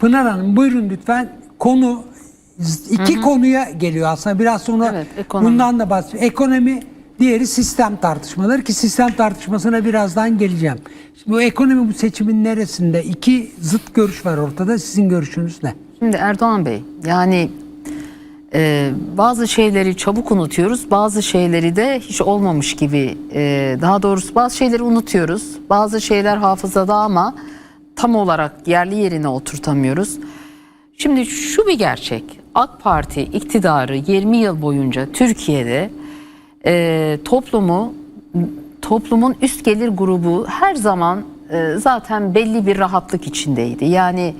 Pınar Hanım buyurun lütfen. Konu iki konuya geliyor aslında. Biraz sonra Evet, ekonomi. bundan da bahsedeyim. Ekonomi, diğeri sistem tartışmaları ki sistem tartışmasına birazdan geleceğim. Şimdi bu ekonomi bu seçimin neresinde? İki zıt görüş var ortada. Sizin görüşünüz ne? Şimdi Erdoğan Bey yani e, bazı şeyleri çabuk unutuyoruz bazı şeyleri de hiç olmamış gibi e, daha doğrusu bazı şeyleri unutuyoruz bazı şeyler hafızada ama tam olarak yerli yerine oturtamıyoruz. Şimdi şu bir gerçek AK Parti iktidarı 20 yıl boyunca Türkiye'de e, toplumu toplumun üst gelir grubu her zaman e, zaten belli bir rahatlık içindeydi. Yani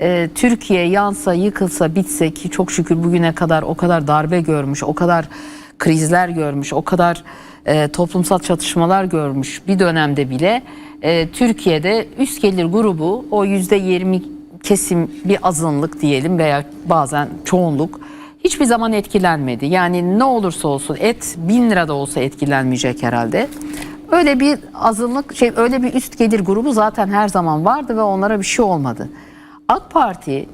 e, Türkiye yansa, yıkılsa, bitse ki çok şükür bugüne kadar o kadar darbe görmüş, o kadar krizler görmüş, o kadar e, toplumsal çatışmalar görmüş bir dönemde bile e, Türkiye'de üst gelir grubu o yüzde yirmi kesim bir azınlık diyelim veya bazen çoğunluk hiçbir zaman etkilenmedi. Yani ne olursa olsun et bin lira da olsa etkilenmeyecek herhalde. Öyle bir azınlık şey öyle bir üst gelir grubu zaten her zaman vardı ve onlara bir şey olmadı. AK Parti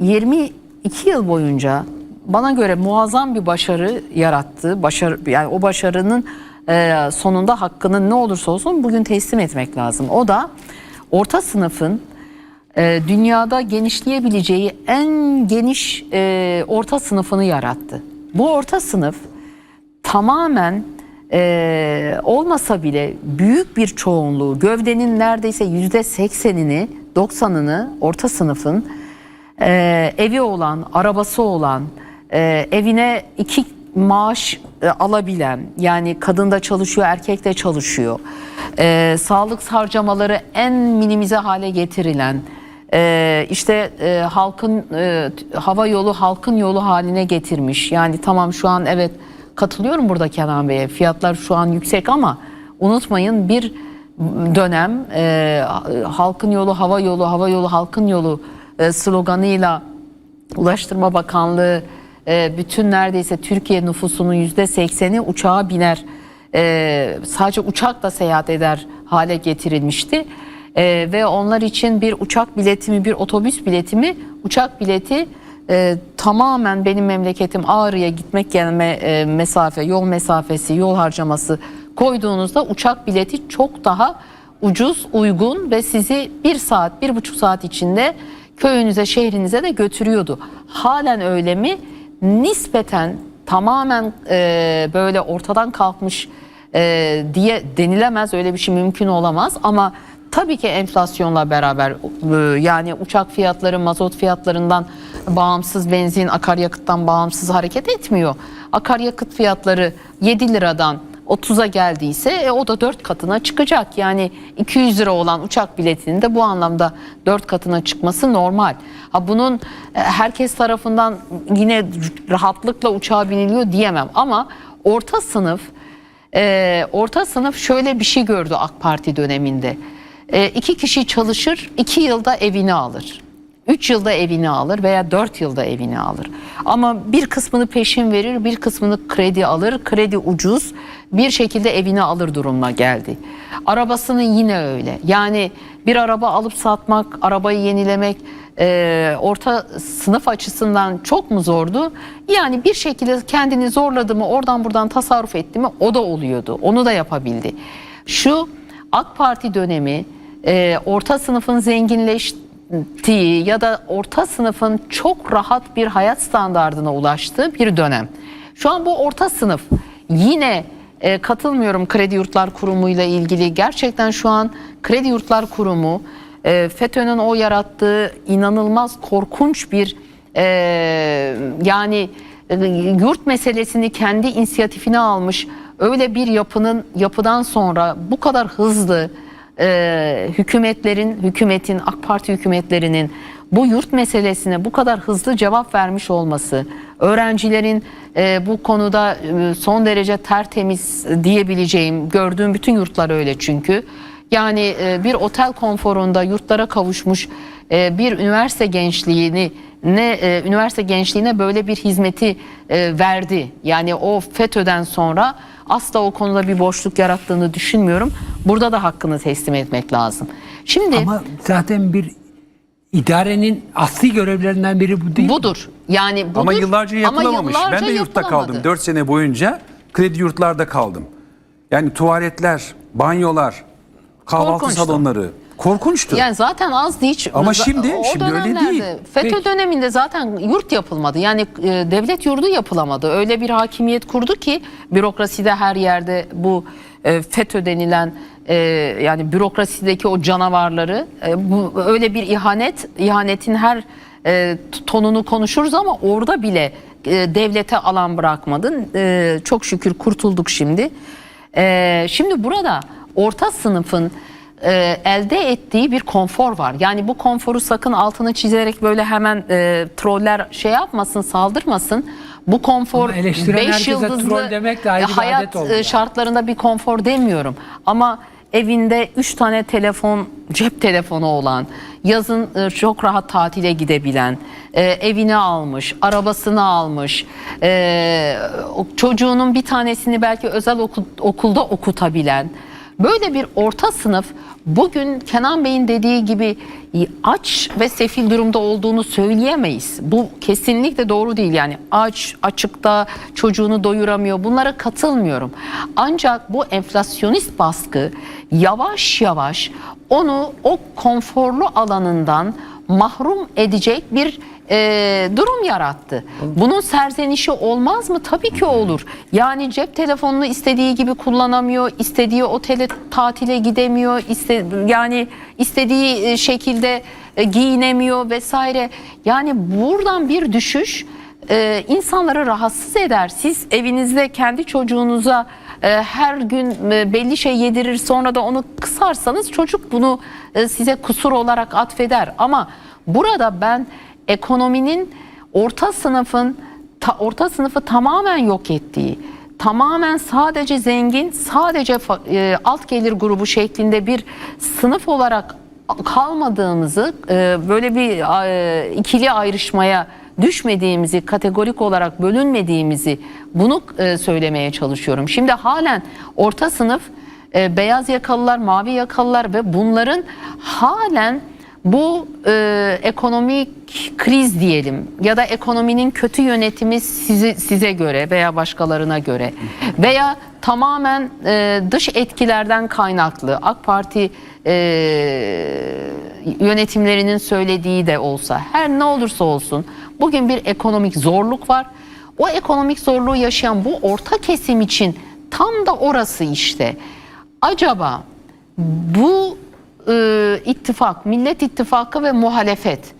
22 yıl boyunca bana göre muazzam bir başarı yarattı. Başarı yani o başarının e, sonunda hakkının ne olursa olsun bugün teslim etmek lazım. O da orta sınıfın e, dünyada genişleyebileceği en geniş e, orta sınıfını yarattı. Bu orta sınıf tamamen e, olmasa bile büyük bir çoğunluğu gövdenin neredeyse yüzde seksenini 90'ını orta sınıfın e, evi olan, arabası olan, e, evine iki maaş e, alabilen yani kadın da çalışıyor erkek de çalışıyor. E, sağlık harcamaları en minimize hale getirilen e, işte e, halkın e, hava yolu halkın yolu haline getirmiş. Yani tamam şu an evet katılıyorum burada Kenan Bey'e fiyatlar şu an yüksek ama unutmayın bir dönem e, halkın yolu hava yolu hava yolu halkın yolu e, sloganıyla Ulaştırma Bakanlığı e, bütün neredeyse Türkiye nüfusunun yüzde sekseni uçağa biner e, sadece uçakla seyahat eder hale getirilmişti. E, ve onlar için bir uçak biletimi bir otobüs biletimi uçak bileti e, tamamen benim memleketim Ağrı'ya gitmek gelme e, mesafe yol mesafesi yol harcaması koyduğunuzda uçak bileti çok daha ucuz uygun ve sizi bir saat bir buçuk saat içinde köyünüze şehrinize de götürüyordu. Halen öyle mi? Nispeten tamamen e, böyle ortadan kalkmış e, diye denilemez öyle bir şey mümkün olamaz ama tabii ki enflasyonla beraber e, yani uçak fiyatları mazot fiyatlarından bağımsız benzin akaryakıttan bağımsız hareket etmiyor. Akaryakıt fiyatları 7 liradan 30'a geldiyse e, o da 4 katına çıkacak. Yani 200 lira olan uçak biletinin de bu anlamda 4 katına çıkması normal. Ha bunun e, herkes tarafından yine rahatlıkla uçağa biniliyor diyemem ama orta sınıf e, orta sınıf şöyle bir şey gördü AK Parti döneminde. E, iki kişi çalışır, iki yılda evini alır. 3 yılda evini alır veya 4 yılda evini alır. Ama bir kısmını peşin verir, bir kısmını kredi alır. Kredi ucuz bir şekilde evini alır durumuna geldi. Arabasının yine öyle. Yani bir araba alıp satmak, arabayı yenilemek e, orta sınıf açısından çok mu zordu? Yani bir şekilde kendini zorladı mı, oradan buradan tasarruf etti mi o da oluyordu. Onu da yapabildi. Şu AK Parti dönemi e, orta sınıfın zenginleştiği ya da orta sınıfın çok rahat bir hayat standardına ulaştığı bir dönem. Şu an bu orta sınıf yine e, katılmıyorum Kredi Yurtlar Kurumu ile ilgili. Gerçekten şu an Kredi Yurtlar Kurumu e, FETÖ'nün o yarattığı inanılmaz korkunç bir e, yani e, yurt meselesini kendi inisiyatifine almış öyle bir yapının yapıdan sonra bu kadar hızlı e, hükümetlerin, hükümetin, AK Parti hükümetlerinin bu yurt meselesine bu kadar hızlı cevap vermiş olması, öğrencilerin e, bu konuda e, son derece tertemiz diyebileceğim, gördüğüm bütün yurtlar öyle çünkü. Yani e, bir otel konforunda yurtlara kavuşmuş e, bir üniversite gençliğini ne e, üniversite gençliğine böyle bir hizmeti e, verdi. Yani o FETÖ'den sonra asla o konuda bir boşluk yarattığını düşünmüyorum. Burada da hakkını teslim etmek lazım. Şimdi Ama zaten bir İdarenin asli görevlerinden biri bu değil. mi? Budur. Yani budur. Ama yıllarca Ama yapılamamış. ben yıllarca de yurtta yapılamadı. kaldım. 4 sene boyunca kredi yurtlarda kaldım. Yani tuvaletler, banyolar, kahvaltı Korkunçtu. salonları korkunçtu. Yani zaten az hiç. Ama şimdi- o şimdi öyle değil. FETÖ Peki. döneminde zaten yurt yapılmadı. Yani e, devlet yurdu yapılamadı. Öyle bir hakimiyet kurdu ki bürokraside her yerde bu e, FETÖ denilen e, yani bürokrasideki o canavarları e, bu öyle bir ihanet, ihanetin her e, tonunu konuşuruz ama orada bile e, devlete alan bırakmadın. E, çok şükür kurtulduk şimdi. E, şimdi burada orta sınıfın e, elde ettiği bir konfor var. Yani bu konforu sakın altını çizerek böyle hemen e, troller şey yapmasın, saldırmasın. Bu konfor Ama eleştiren 5 herkese yıldızlı demek de bir hayat adet oldu e, şartlarında bir konfor demiyorum. Ama evinde 3 tane telefon, cep telefonu olan, yazın e, çok rahat tatile gidebilen, e, evini almış, arabasını almış, çocuğunun bir tanesini belki özel oku- okulda okutabilen, Böyle bir orta sınıf bugün Kenan Bey'in dediği gibi aç ve sefil durumda olduğunu söyleyemeyiz. Bu kesinlikle doğru değil. Yani aç, açıkta çocuğunu doyuramıyor. Bunlara katılmıyorum. Ancak bu enflasyonist baskı yavaş yavaş onu o konforlu alanından mahrum edecek bir e, durum yarattı. Bunun serzenişi olmaz mı? Tabii ki olur. Yani cep telefonunu istediği gibi kullanamıyor, istediği otele tatile gidemiyor, iste, yani istediği e, şekilde e, giyinemiyor vesaire. Yani buradan bir düşüş e, insanları rahatsız eder. Siz evinizde kendi çocuğunuza her gün e, belli şey yedirir sonra da onu kısarsanız çocuk bunu e, size kusur olarak atfeder. Ama burada ben ekonominin orta sınıfın ta- orta sınıfı tamamen yok ettiği, tamamen sadece zengin, sadece e, alt gelir grubu şeklinde bir sınıf olarak kalmadığımızı, e, böyle bir e, ikili ayrışmaya düşmediğimizi, kategorik olarak bölünmediğimizi bunu e, söylemeye çalışıyorum. Şimdi halen orta sınıf e, beyaz yakalılar, mavi yakalılar ve bunların halen bu e, ekonomik kriz diyelim ya da ekonominin kötü yönetimi sizi, size göre veya başkalarına göre veya tamamen e, dış etkilerden kaynaklı AK Parti e, yönetimlerinin söylediği de olsa her ne olursa olsun bugün bir ekonomik zorluk var. O ekonomik zorluğu yaşayan bu orta kesim için tam da orası işte. Acaba bu e, ittifak, Millet İttifakı ve muhalefet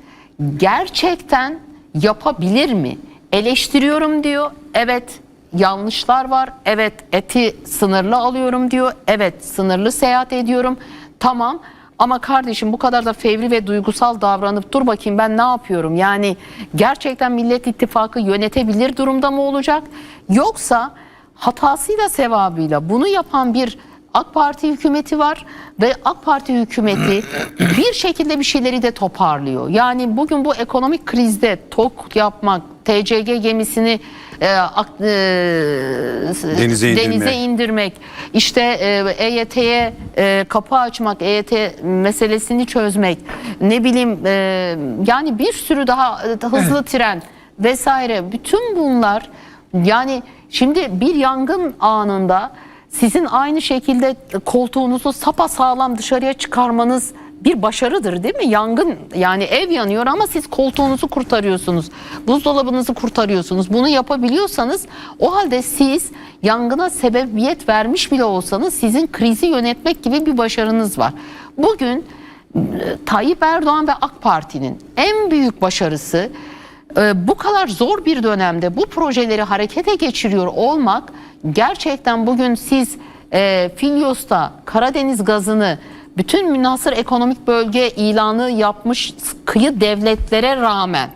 gerçekten yapabilir mi? Eleştiriyorum diyor. Evet yanlışlar var. Evet eti sınırlı alıyorum diyor. Evet sınırlı seyahat ediyorum. Tamam ama kardeşim bu kadar da fevri ve duygusal davranıp dur bakayım ben ne yapıyorum? Yani gerçekten Millet İttifakı yönetebilir durumda mı olacak? Yoksa hatasıyla sevabıyla bunu yapan bir AK Parti hükümeti var ve AK Parti hükümeti bir şekilde bir şeyleri de toparlıyor. Yani bugün bu ekonomik krizde tok yapmak, TCG gemisini e, ak- e, Denize indirmek. denize indirmek, işte e, EYT'ye e, kapı açmak, EYT meselesini çözmek, ne bileyim e, yani bir sürü daha e, hızlı tren vesaire. Bütün bunlar yani şimdi bir yangın anında sizin aynı şekilde koltuğunuzu sapa sağlam dışarıya çıkarmanız bir başarıdır değil mi? Yangın yani ev yanıyor ama siz koltuğunuzu kurtarıyorsunuz. Buzdolabınızı kurtarıyorsunuz. Bunu yapabiliyorsanız o halde siz yangına sebebiyet vermiş bile olsanız sizin krizi yönetmek gibi bir başarınız var. Bugün e, Tayyip Erdoğan ve AK Parti'nin en büyük başarısı e, bu kadar zor bir dönemde bu projeleri harekete geçiriyor olmak gerçekten bugün siz e, Filyos'ta Karadeniz gazını bütün münhasır ekonomik bölge ilanı yapmış kıyı devletlere rağmen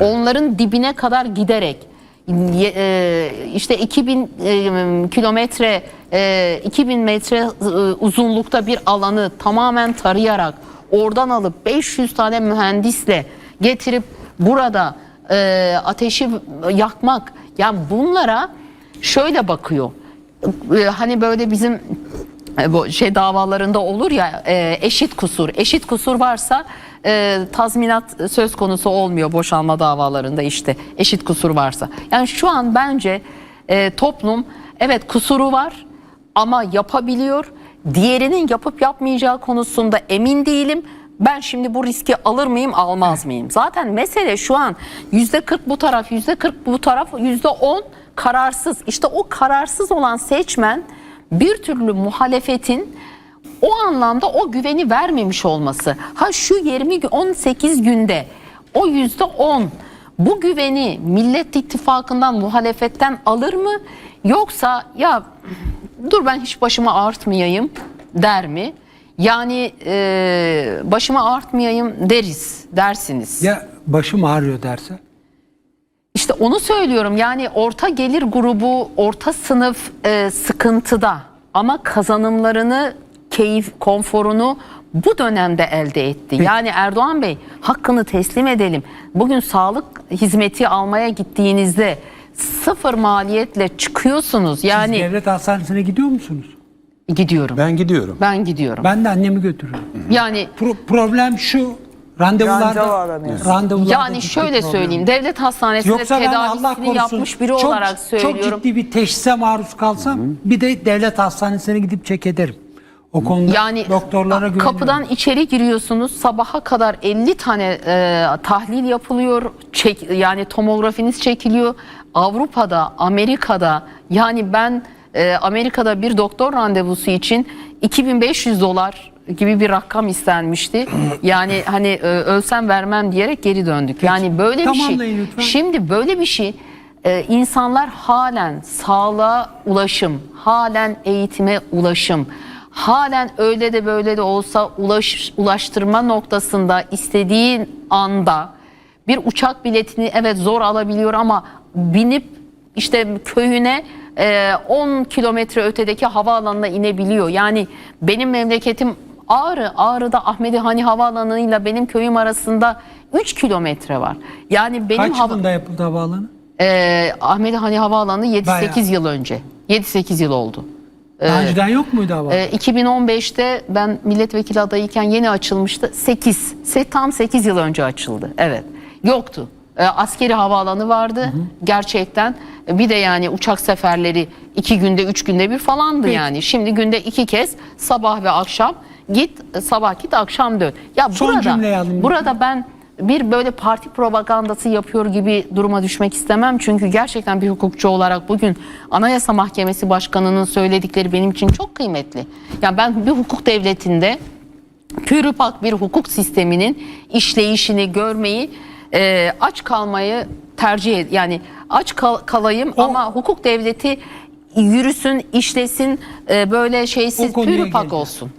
onların dibine kadar giderek e, işte 2000 e, kilometre e, 2000 metre e, uzunlukta bir alanı tamamen tarayarak oradan alıp 500 tane mühendisle getirip burada ateşi yakmak yani bunlara şöyle bakıyor. Hani böyle bizim bu şey davalarında olur ya e, eşit kusur. Eşit kusur varsa e, tazminat söz konusu olmuyor boşanma davalarında işte eşit kusur varsa. Yani şu an bence e, toplum evet kusuru var ama yapabiliyor. Diğerinin yapıp yapmayacağı konusunda emin değilim. Ben şimdi bu riski alır mıyım almaz mıyım? Zaten mesele şu an yüzde 40 bu taraf yüzde 40 bu taraf yüzde 10 kararsız. İşte o kararsız olan seçmen bir türlü muhalefetin o anlamda o güveni vermemiş olması. Ha şu 20 gün 18 günde o yüzde 10 bu güveni Millet İttifakı'ndan muhalefetten alır mı? Yoksa ya dur ben hiç başımı ağrıtmayayım der mi? Yani e, başımı ağrıtmayayım deriz dersiniz. Ya başım ağrıyor derse? İşte onu söylüyorum yani orta gelir grubu orta sınıf e, sıkıntıda ama kazanımlarını keyif konforunu bu dönemde elde etti. Yani Erdoğan Bey hakkını teslim edelim. Bugün sağlık hizmeti almaya gittiğinizde sıfır maliyetle çıkıyorsunuz. Siz Yani devlet hastanesine gidiyor musunuz? gidiyorum. Ben, Ben gidiyorum. gidiyorum. Ben de annemi götürüyorum. Yani Pro- problem şu randevularda aramıyorsun. randevularda yani ciddi şöyle problem. söyleyeyim. Devlet hastanesinde Yoksa ben Allah tedavisini korusun yapmış biri çok, olarak söylüyorum. Çok ciddi bir teşhise maruz kalsam bir de devlet hastanesine gidip çek ederim. O konuda Yani doktorlara güveniyorum. kapıdan içeri giriyorsunuz sabaha kadar 50 tane e, tahlil yapılıyor çek, yani tomografiniz çekiliyor Avrupa'da Amerika'da yani ben e, Amerika'da bir doktor randevusu için 2500 dolar gibi bir rakam istenmişti yani hani e, ölsem vermem diyerek geri döndük yani böyle bir şey lütfen. şimdi böyle bir şey e, insanlar halen sağlığa ulaşım halen eğitime ulaşım halen öyle de böyle de olsa ulaş, ulaştırma noktasında istediğin anda bir uçak biletini evet zor alabiliyor ama binip işte köyüne e, 10 kilometre ötedeki havaalanına inebiliyor. Yani benim memleketim Ağrı, Ağrı'da Ahmedi Hani Havaalanı ile benim köyüm arasında 3 kilometre var. Yani benim Kaç hava, yılında yapıldı havaalanı? e, Ahmedi Hani Havaalanı 7-8 Bayağı. yıl önce. 7-8 yıl oldu. Daha önceden yok muydu havaalanı? Ee, 2015'te ben milletvekili adayıyken yeni açılmıştı. 8. Se- Tam 8 yıl önce açıldı. Evet. Yoktu. Ee, askeri havaalanı vardı gerçekten. Bir de yani uçak seferleri iki günde üç günde bir falandı Peki. yani. Şimdi günde iki kez sabah ve akşam git sabah git akşam dön. Ya Son burada burada ben bir böyle parti propagandası yapıyor gibi duruma düşmek istemem. Çünkü gerçekten bir hukukçu olarak bugün Anayasa Mahkemesi Başkanı'nın söyledikleri benim için çok kıymetli. Yani ben bir hukuk devletinde pürüpak bir hukuk sisteminin işleyişini görmeyi e, aç kalmayı tercih ed yani aç kal- kalayım O- ama hukuk devleti yürüsün, işlesin, e, böyle şeysiz pürüpak olsun.